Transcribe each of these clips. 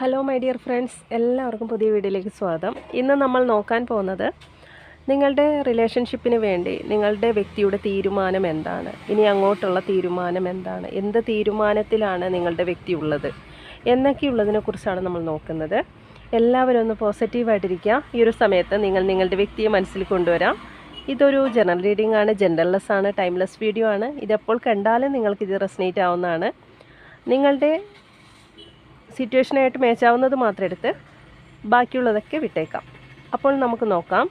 Hello my dear friends എല്ലാവർക്കും പുതിയ വീഡിയോയിലേക്ക് സ്വാഗതം. ഇന്ന് നമ്മൾ നോക്കാൻ പോകുന്നത് നിങ്ങളുടെ റിലേഷൻഷിപ്പിന് വേണ്ടി നിങ്ങളുടെ വ്യക്തിയുടെ തീരുമാനം എന്താണ്? ഇനി അങ്ങോട്ടുള്ള തീരുമാനം എന്താണ്? എന്ത് തീരുമാനത്തിലാണ് നിങ്ങളുടെ വ്യക്തി ഉള്ളത്? എന്നൊക്കെയുള്ളതിനെക്കുറിച്ചാണ് നമ്മൾ നോക്കുന്നത്. എല്ലാവരും ഒന്ന് പോസിറ്റീവായിട്ടിരിക്കുക ഈ ഒരു സമയത്ത് നിങ്ങൾ നിങ്ങളുടെ വ്യക്തിയെ മനസ്സിൽ കൊണ്ടുവരാം. ഇതൊരു ജനറൽ റീഡിംഗ് ആണ്. ജനറൽലെസ് ആണ്. ടൈംലെസ് വീഡിയോ ആണ്. ഇതെപ്പോൾ കണ്ടാലും നിങ്ങൾക്കിത് റെസ്നേറ്റ് ആവുന്നതാണ്. നിങ്ങളുടെ സിറ്റുവേഷനായിട്ട് മേച്ചാവുന്നത് മാത്രം എടുത്ത് ബാക്കിയുള്ളതൊക്കെ വിട്ടേക്കാം. അപ്പോൾ നമുക്ക് നോക്കാം.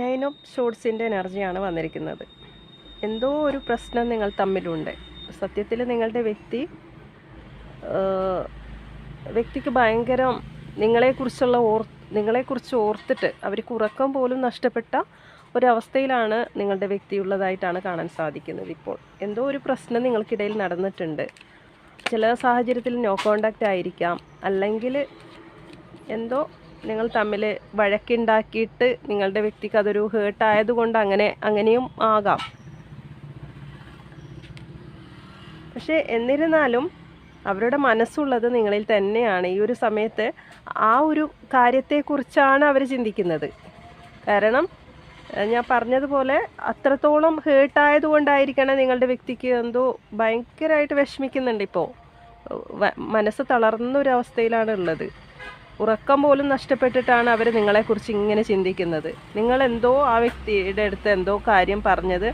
നയൻ ഓഫ് ഷോർട്സിന്റെ എനർജിയാണ് വന്നിരിക്കുന്നത്. എന്തോ ഒരു പ്രശ്നം നിങ്ങൾ തമ്മിലുണ്ട്. സത്യത്തിൽ നിങ്ങളുടെ വ്യക്തി വ്യക്തിക്ക് ഭയങ്കരം നിങ്ങളെക്കുറിച്ചുള്ള ഓർ നിങ്ങളെക്കുറിച്ച് ഓർത്തിട്ട് അവർക്ക് ഉറക്കം പോലും നഷ്ടപ്പെട്ട ഒരവസ്ഥയിലാണ് നിങ്ങളുടെ വ്യക്തി ഉള്ളതായിട്ടാണ് കാണാൻ സാധിക്കുന്നത് ഇപ്പോൾ. എന്തോ ഒരു പ്രശ്നം നിങ്ങൾക്കിടയിൽ നടന്നിട്ടുണ്ട്. ചില സാഹചര്യത്തിൽ നോ കോണ്ടാക്റ്റ് ആയിരിക്കാം. അല്ലെങ്കിൽ എന്തോ നിങ്ങൾ തമ്മിൽ വഴക്കുണ്ടാക്കിയിട്ട് നിങ്ങളുടെ വ്യക്തിക്ക് അതൊരു ഹേർട്ട് ആയതുകൊണ്ട് അങ്ങനെ അങ്ങനെയും ആകാം. പക്ഷേ എന്നിരുന്നാലും അവരുടെ മനസ്സുള്ളത് നിങ്ങളിൽ തന്നെയാണ്. ഈ ഒരു സമയത്ത് ആ ഒരു കാര്യത്തെക്കുറിച്ചാണ് അവർ ചിന്തിക്കുന്നത്. കാരണം ഞാൻ പറഞ്ഞതുപോലെ അത്രത്തോളം ഹേർട്ട് ആയതുകൊണ്ടായിരിക്കണം നിങ്ങളുടെ വ്യക്തിക്ക് എന്തോ ഭയങ്കരമായിട്ട് വിഷമിക്കുന്നുണ്ട് ഇപ്പോൾ. മനസ്സ് തളർന്നൊരവസ്ഥയിലാണ് ഉള്ളത്. ഉറക്കം പോലും നഷ്ടപ്പെട്ടിട്ടാണ് അവർ നിങ്ങളെക്കുറിച്ച് ഇങ്ങനെ ചിന്തിക്കുന്നത്. നിങ്ങൾ എന്തോ ആ വ്യക്തിയുടെ അടുത്ത് എന്തോ കാര്യം പറഞ്ഞത്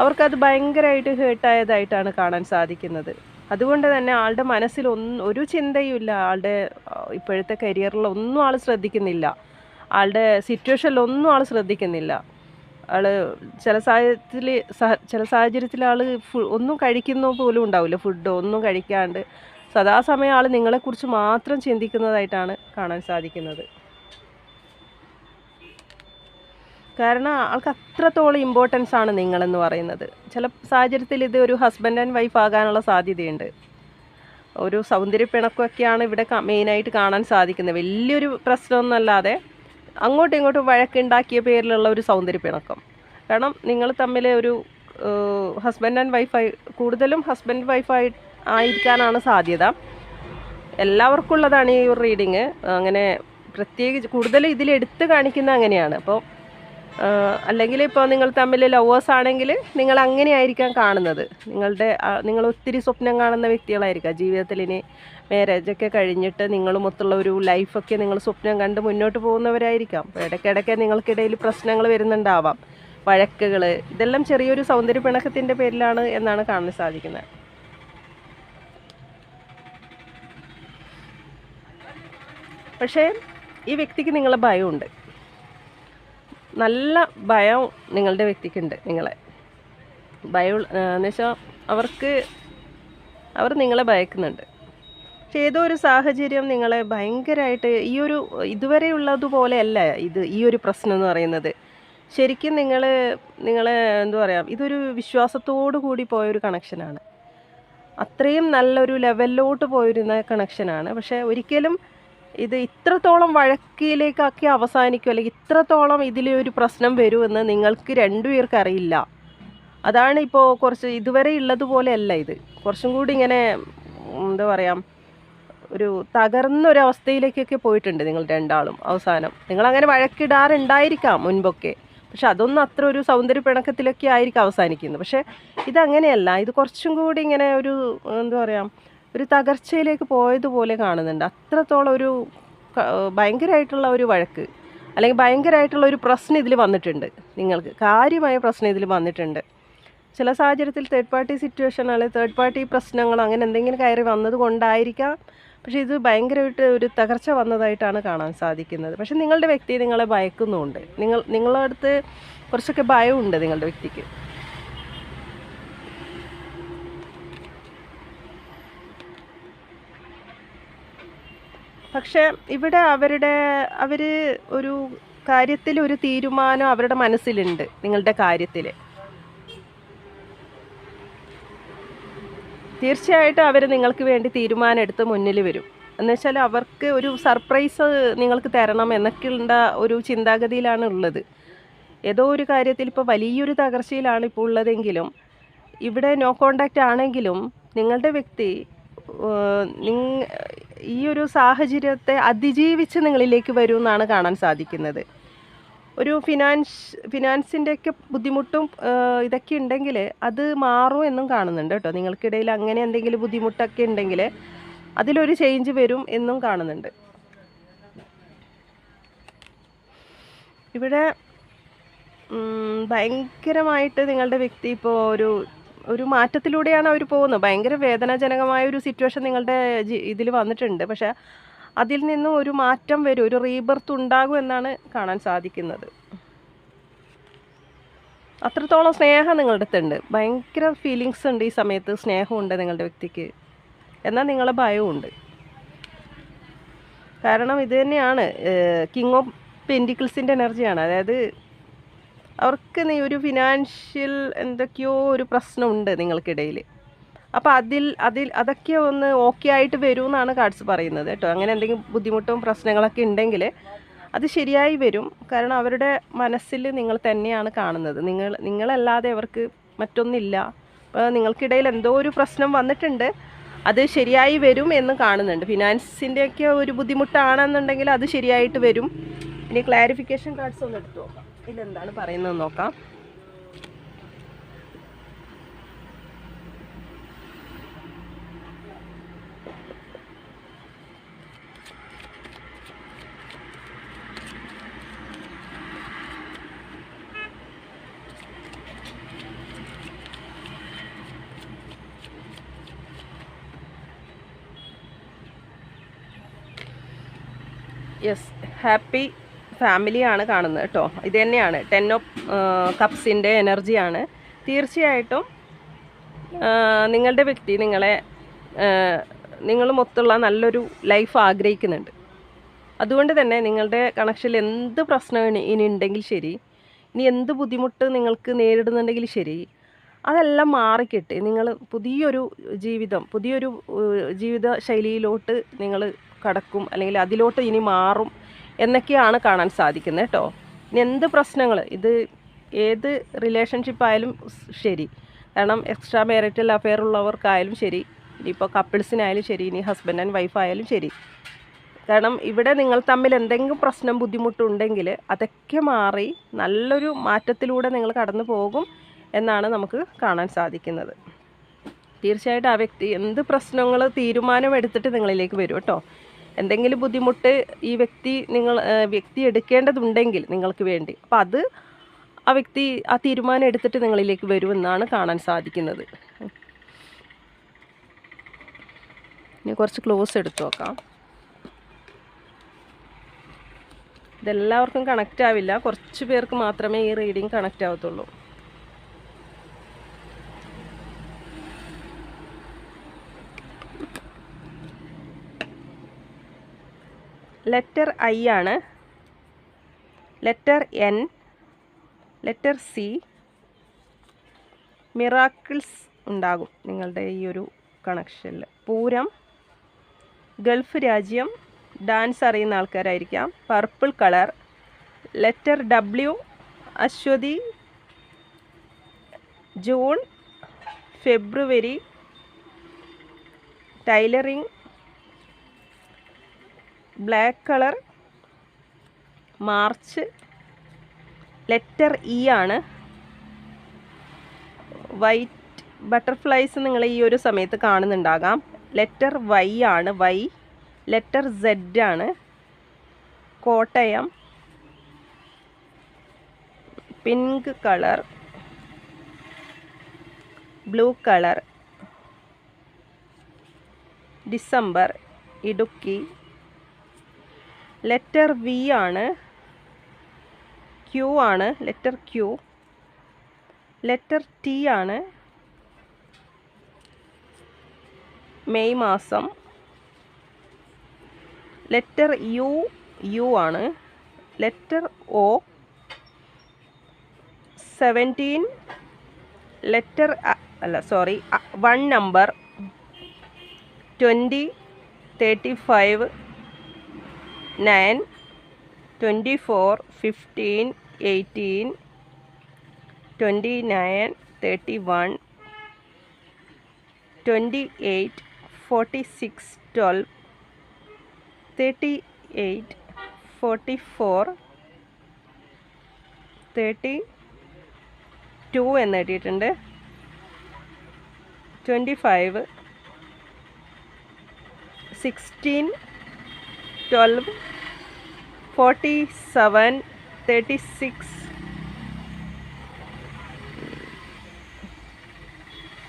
അവർക്കത് ഭയങ്കരമായിട്ട് ഹേർട്ടായതായിട്ടാണ് കാണാൻ സാധിക്കുന്നത്. അതുകൊണ്ട് തന്നെ ആളുടെ മനസ്സിൽ ഒന്നും ഒരു ചിന്തയുമില്ല. ആളുടെ ഇപ്പോഴത്തെ കരിയറിൽ ഒന്നും ആൾ ശ്രദ്ധിക്കുന്നില്ല. ആളുടെ സിറ്റുവേഷനിൽ ഒന്നും ആൾ ശ്രദ്ധിക്കുന്നില്ല. ആൾ ചില സാഹചര്യത്തിൽ ചില സാഹചര്യത്തിൽ ആൾ ഒന്നും കഴിക്കുന്ന പോലും ഉണ്ടാവില്ല. ഫുഡ് ഒന്നും കഴിക്കാണ്ട് സദാസമയം ആൾ നിങ്ങളെക്കുറിച്ച് മാത്രം ചിന്തിക്കുന്നതായിട്ടാണ് കാണാൻ സാധിക്കുന്നത്. കാരണം ആൾക്ക് അത്രത്തോളം ഇമ്പോർട്ടൻസ് ആണ് നിങ്ങളെന്ന് പറയുന്നത്. ചില സാഹചര്യത്തിൽ ഇത് ഒരു ഹസ്ബൻഡ് ആൻഡ് വൈഫ് ആകാനുള്ള സാധ്യതയുണ്ട്. ഒരു സൗന്ദര്യ പിണക്കമൊക്കെയാണ് ഇവിടെ മെയിനായിട്ട് കാണാൻ സാധിക്കുന്നത്. വലിയൊരു പ്രശ്നമൊന്നുമല്ലാതെ അങ്ങോട്ടും ഇങ്ങോട്ടും വഴക്കുണ്ടാക്കിയ പേരിലുള്ള ഒരു സൗന്ദര്യ പിണക്കം. കാരണം നിങ്ങൾ തമ്മിൽ ഒരു ഹസ്ബൻഡ് ആൻഡ് വൈഫായി കൂടുതലും ഹസ്ബൻഡ് വൈഫായി ആയിരിക്കാനാണ് സാധ്യത. എല്ലാവർക്കും ഉള്ളതാണ് ഈ ഒരു റീഡിങ്. അങ്ങനെ പ്രത്യേകിച്ച് കൂടുതൽ ഇതിൽ എടുത്ത് കാണിക്കുന്ന അങ്ങനെയാണ്. അപ്പോൾ അല്ലെങ്കിൽ ഇപ്പോൾ നിങ്ങൾ തമ്മിൽ ലവേഴ്സ് ആണെങ്കിൽ നിങ്ങൾ അങ്ങനെ ആയിരിക്കാം കാണുന്നത്. നിങ്ങളുടെ നിങ്ങൾ ഒത്തിരി സ്വപ്നം കാണുന്ന വ്യക്തികളായിരിക്കാം. ജീവിതത്തിൽ ഇനി മാരേജൊക്കെ കഴിഞ്ഞിട്ട് നിങ്ങളുമൊത്തുള്ള ഒരു ലൈഫൊക്കെ നിങ്ങൾ സ്വപ്നം കണ്ട് മുന്നോട്ട് പോകുന്നവരായിരിക്കാം. ഇടയ്ക്കിടയ്ക്ക് നിങ്ങൾക്കിടയിൽ പ്രശ്നങ്ങൾ വരുന്നുണ്ടാവാം. വഴക്കുകൾ. ഇതെല്ലാം ചെറിയൊരു സൗന്ദര്യ പിണക്കത്തിന്റെ പേരിലാണ് എന്നാണ് കാണാൻ സാധിക്കുന്നത്. പക്ഷേ ഈ വ്യക്തിക്ക് നിങ്ങളെ ഭയമുണ്ട്. നല്ല ഭയം നിങ്ങളുടെ വ്യക്തിക്കുണ്ട് നിങ്ങളെ. ഭയം എന്ന് വെച്ചാൽ അവർക്ക് അവർ നിങ്ങളെ ഭയക്കുന്നുണ്ട്. പക്ഷെ ഏതോ ഒരു സാഹചര്യം നിങ്ങളെ ഭയങ്കരമായിട്ട് ഈ ഒരു ഇതുവരെ ഉള്ളതുപോലെയല്ല ഇത് ഈ ഒരു പ്രശ്നം എന്ന് പറയുന്നത്. ശരിക്കും നിങ്ങൾ നിങ്ങളെ എന്താ പറയാം ഇതൊരു വിശ്വാസത്തോടു കൂടി പോയൊരു കണക്ഷനാണ് അത്രയും നല്ലൊരു ലെവലിലോട്ട് പോയിരുന്ന കണക്ഷനാണ് പക്ഷേ ഒരിക്കലും ഇത് ഇത്രത്തോളം വഴക്കിലേക്കാക്കി അവസാനിക്കും അല്ലെങ്കിൽ ഇത്രത്തോളം ഇതിൽ ഒരു പ്രശ്നം വരുമെന്ന് നിങ്ങൾക്ക് രണ്ടുപേർക്ക് അറിയില്ല. അതാണ് ഇപ്പോൾ കുറച്ച് ഇതുവരെ ഉള്ളതുപോലെയല്ല ഇത്. കുറച്ചും കൂടി ഇങ്ങനെ എന്താ പറയുക ഒരു തകർന്ന ഒരു അവസ്ഥയിലേക്കൊക്കെ പോയിട്ടുണ്ട് നിങ്ങൾ രണ്ടാളും അവസാനം. നിങ്ങൾ അങ്ങനെ വഴക്കിടാറുണ്ടായിരിക്കാം മുൻപൊക്കെ. പക്ഷെ അതൊന്നും അത്ര ഒരു സൗന്ദര്യ പിണക്കത്തിലൊക്കെ ആയിരിക്കും അവസാനിക്കുന്നത്. പക്ഷേ ഇതങ്ങനെയല്ല. ഇത് കുറച്ചും കൂടി ഇങ്ങനെ ഒരു എന്താ പറയുക ഒരു തകർച്ചയിലേക്ക് പോയതുപോലെ കാണുന്നുണ്ട്. അത്രത്തോളം ഒരു ഭയങ്കരമായിട്ടുള്ള ഒരു വഴക്ക്. അല്ലെങ്കിൽ ഭയങ്കരമായിട്ടുള്ള ഒരു പ്രശ്നം ഇതിൽ വന്നിട്ടുണ്ട് നിങ്ങൾക്ക്. കാര്യമായ പ്രശ്നം ഇതിൽ വന്നിട്ടുണ്ട്. ചില സാഹചര്യത്തിൽ തേർഡ് പാർട്ടി സിറ്റുവേഷൻ അല്ലെങ്കിൽ തേർഡ് പാർട്ടി പ്രശ്നങ്ങൾ അങ്ങനെ എന്തെങ്കിലും കയറി വന്നത് കൊണ്ടായിരിക്കാം. പക്ഷേ ഇത് ഭയങ്കരമായിട്ട് ഒരു തകർച്ച വന്നതായിട്ടാണ് കാണാൻ സാധിക്കുന്നത്. പക്ഷേ നിങ്ങളുടെ വ്യക്തി നിങ്ങളെ ഭയക്കുന്നുമുണ്ട് നിങ്ങൾ നിങ്ങളുടെ അടുത്ത് കുറച്ചൊക്കെ ഭയമുണ്ട് നിങ്ങളുടെ വ്യക്തിക്ക്. പക്ഷേ ഇവിടെ അവരുടെ അവർ ഒരു കാര്യത്തിൽ ഒരു തീരുമാനം അവരുടെ മനസ്സിലുണ്ട് നിങ്ങളുടെ കാര്യത്തിൽ തീർച്ചയായിട്ടും അവർ നിങ്ങൾക്ക് വേണ്ടി തീരുമാനം എടുത്ത് മുന്നിൽ വരും. എന്ന് വെച്ചാൽ അവർക്ക് ഒരു സർപ്രൈസ് നിങ്ങൾക്ക് തരണം എന്നൊക്കെയുള്ള ഒരു ചിന്താഗതിയിലാണ് ഉള്ളത്. ഏതോ ഒരു കാര്യത്തിൽ ഇപ്പോൾ വലിയൊരു തകർച്ചയിലാണ് ഇപ്പോൾ ഉള്ളതെങ്കിലും ഇവിടെ നോ കോണ്ടാക്റ്റ് ആണെങ്കിലും നിങ്ങളുടെ വ്യക്തി നിങ്ങ ഈ ഒരു സാഹചര്യത്തെ അതിജീവിച്ച് നിങ്ങളിലേക്ക് വരും എന്നാണ് കാണാൻ സാധിക്കുന്നത്. ഒരു ഫിനാൻസ് ഫിനാൻസിന്റെയൊക്കെ ബുദ്ധിമുട്ടും ഇതൊക്കെ ഉണ്ടെങ്കിൽ അത് മാറും എന്നും കാണുന്നുണ്ട് കേട്ടോ. നിങ്ങൾക്കിടയിൽ അങ്ങനെ എന്തെങ്കിലും ബുദ്ധിമുട്ടൊക്കെ ഉണ്ടെങ്കിൽ അതിലൊരു ചേഞ്ച് വരും എന്നും കാണുന്നുണ്ട്. ഇവിടെ ഭയങ്കരമായിട്ട് നിങ്ങളുടെ വ്യക്തി ഇപ്പോൾ ഒരു ഒരു മാറ്റത്തിലൂടെയാണ് അവർ പോകുന്നത്. ഭയങ്കര വേദനാജനകമായ ഒരു സിറ്റുവേഷൻ നിങ്ങളുടെ ഇതിൽ വന്നിട്ടുണ്ട്. പക്ഷേ അതിൽ നിന്നും ഒരു മാറ്റം വരും ഒരു റീബർത്ത് ഉണ്ടാകും എന്നാണ് കാണാൻ സാധിക്കുന്നത്. അത്രത്തോളം സ്നേഹം നിങ്ങളുടെ അടുത്തുണ്ട് ഭയങ്കര ഫീലിങ്സ് ഉണ്ട് ഈ സമയത്ത് സ്നേഹമുണ്ട് നിങ്ങളുടെ വ്യക്തിക്ക്. എന്നാൽ നിങ്ങളെ ഭയവുമുണ്ട്. കാരണം ഇത് തന്നെയാണ് കിങ് ഓഫ് പെന്റിക്കിൾസിന്റെ എനർജിയാണ് അതായത് അവർക്ക് നീ ഒരു ഫിനാൻഷ്യൽ എന്തൊക്കെയോ ഒരു പ്രശ്നമുണ്ട് നിങ്ങൾക്കിടയിൽ അപ്പോൾ അതിൽ അതിൽ അതൊക്കെ ഒന്ന് ഓക്കെ ആയിട്ട് വരും എന്നാണ് കാർഡ്സ് പറയുന്നത് കേട്ടോ. അങ്ങനെ എന്തെങ്കിലും ബുദ്ധിമുട്ടും പ്രശ്നങ്ങളൊക്കെ ഉണ്ടെങ്കിൽ അത് ശരിയായി വരും. കാരണം അവരുടെ മനസ്സിൽ നിങ്ങൾ തന്നെയാണ് കാണുന്നത്. നിങ്ങൾ നിങ്ങളല്ലാതെ അവർക്ക് മറ്റൊന്നില്ല. അപ്പോൾ നിങ്ങൾക്കിടയിൽ എന്തോ ഒരു പ്രശ്നം വന്നിട്ടുണ്ട്. അത് ശരിയായി വരും എന്ന് കാണുന്നുണ്ട്. ഫിനാൻസിന്റെയൊക്കെ ഒരു ബുദ്ധിമുട്ടാണെന്നുണ്ടെങ്കിൽ അത് ശരിയായിട്ട് വരും. ഇനി ക്ലാരിഫിക്കേഷൻ കാർഡ്സ് ഒന്ന് എടുത്തു നോക്കാം. ഇതെന്താണ് പറയുന്നത് നോക്കാം. യെസ് ഹാപ്പി ഫാമിലിയാണ് കാണുന്നത് കേട്ടോ. ഇത് തന്നെയാണ്. ടെൻ ഓഫ് കപ്സിന്റെ എനർജിയാണ് തീർച്ചയായിട്ടും നിങ്ങളുടെ വ്യക്തി നിങ്ങളെ നിങ്ങൾ നിങ്ങളുമൊത്തുള്ള നല്ലൊരു ലൈഫ് ആഗ്രഹിക്കുന്നുണ്ട്. അതുകൊണ്ട് തന്നെ നിങ്ങളുടെ കണക്ഷനിൽ എന്ത് പ്രശ്നം ഇനി ഉണ്ടെങ്കിൽ ശരി ഇനി എന്ത് ബുദ്ധിമുട്ട് നിങ്ങൾക്ക് നേരിടുന്നുണ്ടെങ്കിൽ ശരി അതെല്ലാം മാറിക്കിട്ട് നിങ്ങൾ പുതിയൊരു ജീവിതം പുതിയൊരു ജീവിത ശൈലിയിലോട്ട് നിങ്ങൾ കടക്കും. അല്ലെങ്കിൽ അതിലോട്ട് ഇനി മാറും എന്നൊക്കെയാണ് കാണാൻ സാധിക്കുന്നത് കേട്ടോ. ഇനി എന്ത് പ്രശ്നങ്ങൾ ഇത് ഏത് റിലേഷൻഷിപ്പ് ആയാലും ശരി. കാരണം എക്സ്ട്രാ മാരിറ്റൽ അഫെയർ ഉള്ളവർക്കായാലും ശരി. ഇനിയിപ്പോൾ കപ്പിൾസിനായാലും ശരി. ഇനി ഹസ്ബൻഡ് ആൻഡ് വൈഫ് ആയാലും ശരി. കാരണം ഇവിടെ നിങ്ങൾ തമ്മിൽ എന്തെങ്കിലും പ്രശ്നം ബുദ്ധിമുട്ടുണ്ടെങ്കിൽ അതൊക്കെ മാറി നല്ലൊരു മാറ്റത്തിലൂടെ നിങ്ങൾ കടന്നു പോകും എന്നാണ് നമുക്ക് കാണാൻ സാധിക്കുന്നത്. തീർച്ചയായിട്ടും ആ വ്യക്തി എന്ത് പ്രശ്നങ്ങൾ തീരുമാനമെടുത്തിട്ട് നിങ്ങളിലേക്ക് വരും കേട്ടോ. എന്തെങ്കിലും ബുദ്ധിമുട്ട് ഈ വ്യക്തി നിങ്ങൾ വ്യക്തി എടുക്കേണ്ടതുണ്ടെങ്കിൽ നിങ്ങൾക്ക് വേണ്ടി. അപ്പോൾ അത് ആ വ്യക്തി ആ തീരുമാനം എടുത്തിട്ട് നിങ്ങളിലേക്ക് വരുമെന്നാണ് കാണാൻ സാധിക്കുന്നത്. ഇനി കുറച്ച് ക്ലോസ് എടുത്തു നോക്കാം. ഇതെല്ലാവർക്കും കണക്റ്റ് ആവില്ല. കുറച്ച് പേർക്ക് മാത്രമേ ഈ റീഡിങ് കണക്റ്റ് ആവത്തുള്ളൂ. ലെറ്റർ ഐ ആണ്. Letter N. Letter C. Miracles ഉണ്ടാകും നിങ്ങളുടെ ഈ ഒരു കണക്ഷനിൽ പൂരം ഗൾഫ് രാജ്യം ഡാൻസ് അറിയുന്ന ആൾക്കാരായിരിക്കാം. Purple colour letter W Aswathy June February tailoring black colour March letter E ആണ്. വൈറ്റ് ബട്ടർഫ്ലൈസ് നിങ്ങൾ ഈ ഒരു സമയത്ത് കാണുന്നുണ്ടാകാം. ലെറ്റർ വൈ ആണ് വൈ ലെറ്റർ സെഡ് ആണ്. Kottayam pink colour blue colour December Idukki. Letter V ആണ്. ക്യൂ ആണ്. ലെറ്റർ ക്യൂ ലെറ്റർ ടി ആണ്. മെയ് മാസം. ലെറ്റർ യു യു ആണ്. ലെറ്റർ ഒ സെവന്റീൻ ലെറ്റർ അല്ല sorry one number twenty thirty five nine twenty four fifteen eighteen twenty nine thirty one twenty eight forty six twelve thirty eight forty four thirty two എന്ന് എഴുതിയിട്ടുണ്ട് twenty five sixteen twelve forty seven thirty six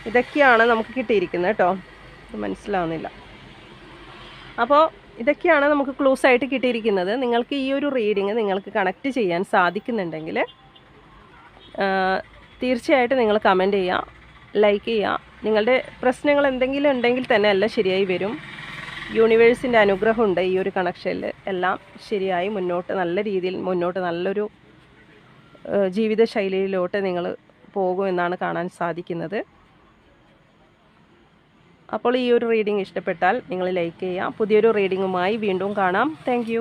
ഇതൊക്കെയാണ് നമുക്ക് കിട്ടിയിരിക്കുന്നത് കേട്ടോ. മനസ്സിലാവുന്നില്ല. അപ്പോൾ ഇതൊക്കെയാണ് നമുക്ക് ക്ലൂസ് ആയിട്ട് കിട്ടിയിരിക്കുന്നത്. നിങ്ങൾക്ക് ഈ ഒരു റീഡിങ് നിങ്ങൾക്ക് കണക്ട് ചെയ്യാൻ സാധിക്കുന്നുണ്ടെങ്കിൽ തീർച്ചയായിട്ടും നിങ്ങൾ കമന്റ് ചെയ്യുക ലൈക്ക് ചെയ്യുക. നിങ്ങളുടെ പ്രശ്നങ്ങൾ എന്തെങ്കിലും ഉണ്ടെങ്കിൽ തന്നെ എല്ലാം ശരിയായി വരും. യൂണിവേഴ്സിന്റെ അനുഗ്രഹമുണ്ട് ഈ ഒരു കണക്ഷനിൽ എല്ലാം ശരിയായി മുന്നോട്ട് നല്ല രീതിയിൽ മുന്നോട്ട് നല്ലൊരു ജീവിത ജീവിതശൈലിയിലോട്ട് നിങ്ങൾ പോകുമെന്നാണ് കാണാൻ സാധിക്കുന്നത്. അപ്പോൾ ഈ ഒരു റീഡിംഗ് ഇഷ്ടപ്പെട്ടാൽ നിങ്ങൾ ലൈക്ക് ചെയ്യുക പുതിയൊരു റീഡിങ്ങുമായി വീണ്ടും കാണാം. താങ്ക്